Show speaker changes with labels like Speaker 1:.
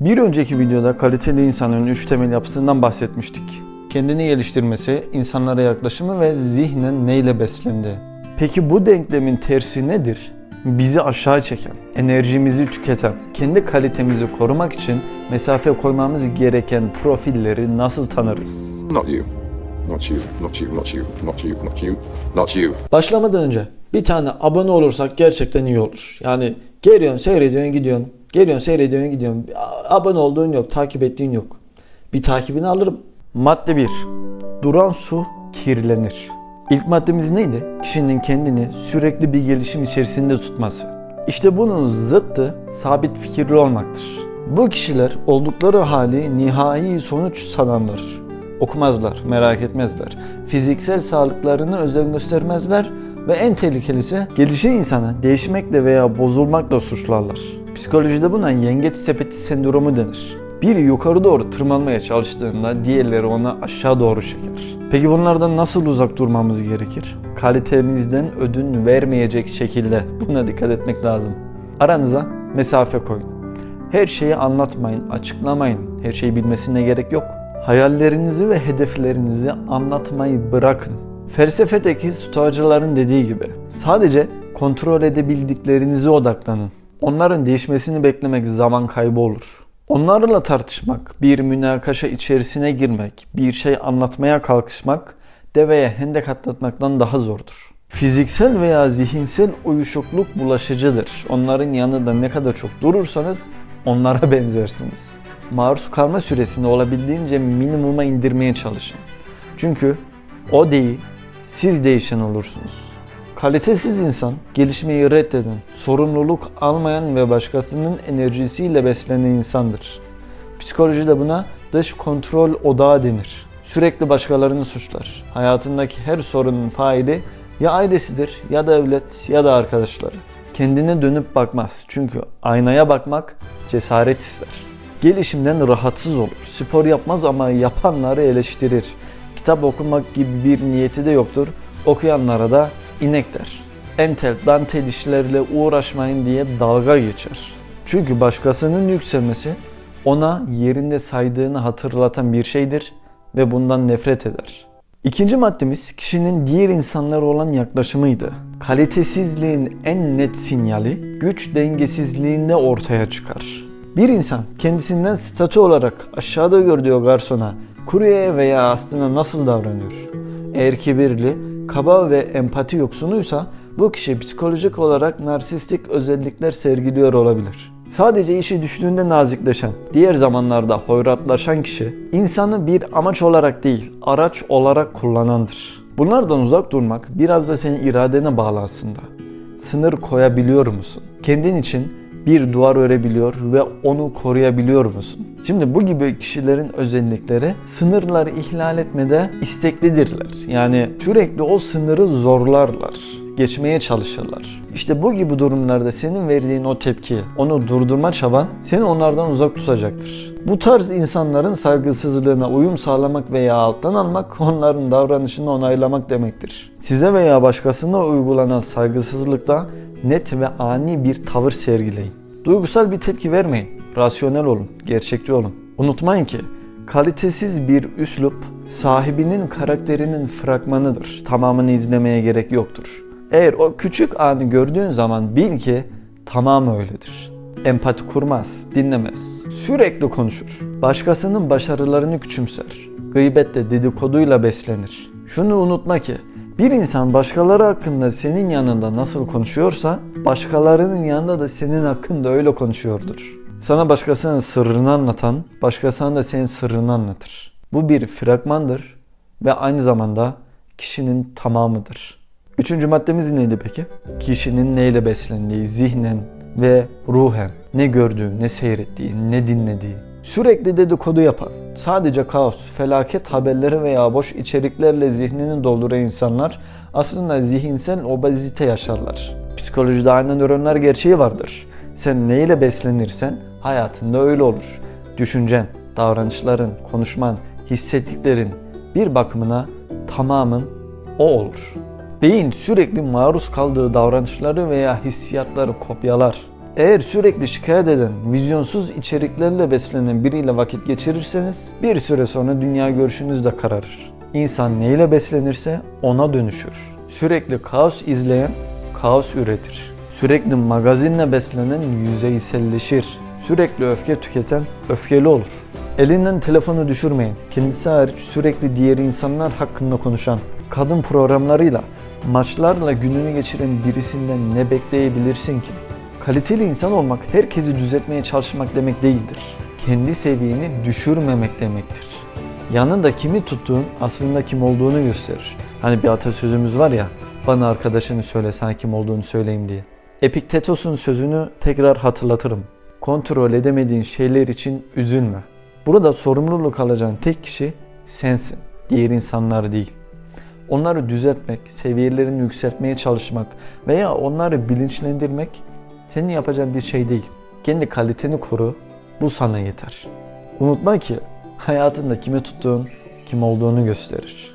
Speaker 1: Bir önceki videoda kaliteli insanın üç temel yapısından bahsetmiştik. Kendini geliştirmesi, insanlara yaklaşımı ve zihnen neyle beslendi. Peki bu denklemin tersi nedir? Bizi aşağı çeken, enerjimizi tüketen, kendi kalitemizi korumak için mesafe koymamız gereken profilleri nasıl tanırız?
Speaker 2: Not you. Not you. Not you. Not you. Not you. Not you. Not you.
Speaker 3: Başlamadan önce bir tane abone olursak gerçekten iyi olur. Yani geliyorsun seyrediyorsun gidiyorsun. Geliyorsun seyrediyorsun gidiyorsun. Abone olduğun yok, takip ettiğin yok. Bir takibini alırım.
Speaker 1: Madde 1. Duran su kirlenir. İlk maddemiz neydi? Kişinin kendini sürekli bir gelişim içerisinde tutması. İşte bunun zıttı sabit fikirli olmaktır. Bu kişiler oldukları hali nihai sonuç sananlar. Okumazlar, merak etmezler. Fiziksel sağlıklarını özen göstermezler ve en tehlikelisi gelişen insanı değişmekle veya bozulmakla suçlarlar. Psikolojide buna yengeç sepeti sendromu denir. Biri yukarı doğru tırmanmaya çalıştığında diğerleri onu aşağı doğru çeker. Peki bunlardan nasıl uzak durmamız gerekir? Kalitemizden ödün vermeyecek şekilde buna dikkat etmek lazım. Aranıza mesafe koyun. Her şeyi anlatmayın, açıklamayın. Her şeyi bilmesine gerek yok. Hayallerinizi ve hedeflerinizi anlatmayı bırakın. Felsefedeki stoacıların dediği gibi sadece kontrol edebildiklerinize odaklanın. Onların değişmesini beklemek zaman kaybı olur. Onlarla tartışmak, bir münakaşa içerisine girmek, bir şey anlatmaya kalkışmak deveye hendek atlatmaktan daha zordur. Fiziksel veya zihinsel uyuşukluk bulaşıcıdır. Onların yanında ne kadar çok durursanız onlara benzersiniz. Maruz kalma süresini olabildiğince minimuma indirmeye çalışın. Çünkü o değil, siz değişen olursunuz. Kalitesiz insan, gelişmeyi reddeden, sorumluluk almayan ve başkasının enerjisiyle beslenen insandır. Psikolojide buna dış kontrol odağı denir. Sürekli başkalarını suçlar. Hayatındaki her sorunun faili ya ailesidir ya da evlet ya da arkadaşları. Kendine dönüp bakmaz. Çünkü aynaya bakmak cesaret ister. Gelişimden rahatsız olur. Spor yapmaz ama yapanları eleştirir. Kitap okumak gibi bir niyeti de yoktur. Okuyanlara da inek der. Entel, dantel işlerle uğraşmayın diye dalga geçer. Çünkü başkasının yükselmesi ona yerinde saydığını hatırlatan bir şeydir ve bundan nefret eder. İkinci maddemiz kişinin diğer insanlara olan yaklaşımıydı. Kalitesizliğin en net sinyali güç dengesizliğinde ortaya çıkar. Bir insan kendisinden statü olarak aşağıda gördüğü garsona, kuryeye veya aslında nasıl davranıyor? Eğer kibirli, kaba ve empati yoksunuysa bu kişi psikolojik olarak narsistik özellikler sergiliyor olabilir. Sadece işi düştüğünde nazikleşen, diğer zamanlarda hoyratlaşan kişi insanı bir amaç olarak değil, araç olarak kullanandır. Bunlardan uzak durmak biraz da senin iradene bağlı aslında. Sınır koyabiliyor musun? Kendin için bir duvar örebiliyor ve onu koruyabiliyor musun? Şimdi bu gibi kişilerin özellikleri sınırları ihlal etmede isteklidirler. Yani sürekli o sınırı zorlarlar geçmeye çalışırlar. İşte bu gibi durumlarda senin verdiğin o tepki, onu durdurma çaban seni onlardan uzak tutacaktır. Bu tarz insanların saygısızlığına uyum sağlamak veya alttan almak onların davranışını onaylamak demektir. Size veya başkasına uygulanan saygısızlıkta net ve ani bir tavır sergileyin. Duygusal bir tepki vermeyin. Rasyonel olun, gerçekçi olun. Unutmayın ki kalitesiz bir üslup sahibinin karakterinin fragmanıdır. Tamamını izlemeye gerek yoktur. Eğer o küçük anı gördüğün zaman bil ki tamamı öyledir. Empati kurmaz, dinlemez. Sürekli konuşur. Başkasının başarılarını küçümser. Gıybetle, dedikoduyla beslenir. Şunu unutma ki bir insan başkaları hakkında senin yanında nasıl konuşuyorsa başkalarının yanında da senin hakkında öyle konuşuyordur. Sana başkasının sırrını anlatan, başkasına da senin sırrını anlatır. Bu bir fragmandır ve aynı zamanda kişinin tamamıdır. Üçüncü maddemiz neydi peki? Kişinin neyle beslendiği, zihnen ve ruhen ne gördüğü, ne seyrettiği, ne dinlediği. Sürekli dedikodu yapan, sadece kaos, felaket haberleri veya boş içeriklerle zihnini dolduran insanlar aslında zihinsel obezite yaşarlar. Psikolojide aynen nöronlar gerçeği vardır. Sen neyle beslenirsen hayatında öyle olur. Düşüncen, davranışların, konuşman, hissettiklerin bir bakımına tamamın o olur. Beyin sürekli maruz kaldığı davranışları veya hissiyatları kopyalar. Eğer sürekli şikayet eden, vizyonsuz içeriklerle beslenen biriyle vakit geçirirseniz bir süre sonra dünya görüşünüz de kararır. İnsan neyle beslenirse ona dönüşür. Sürekli kaos izleyen kaos üretir. Sürekli magazinle beslenen yüzeyselleşir. Sürekli öfke tüketen öfkeli olur. Elinden telefonu düşürmeyin. Kendisi hariç sürekli diğer insanlar hakkında konuşan, kadın programlarıyla, maçlarla gününü geçiren birisinden ne bekleyebilirsin ki? Kaliteli insan olmak herkesi düzeltmeye çalışmak demek değildir. Kendi seviyeni düşürmemek demektir. Yanında kimi tuttuğun aslında kim olduğunu gösterir. Hani bir atasözümüz var ya, bana arkadaşını söyle sen kim olduğunu söyleyeyim diye. Epiktetos'un sözünü tekrar hatırlatırım. Kontrol edemediğin şeyler için üzülme. Burada sorumluluk alacağın tek kişi sensin, diğer insanlar değil. Onları düzeltmek, seviyelerini yükseltmeye çalışmak veya onları bilinçlendirmek senin yapacağın bir şey değil. Kendi kaliteni koru, bu sana yeter. Unutma ki hayatında kimi tuttuğun kim olduğunu gösterir.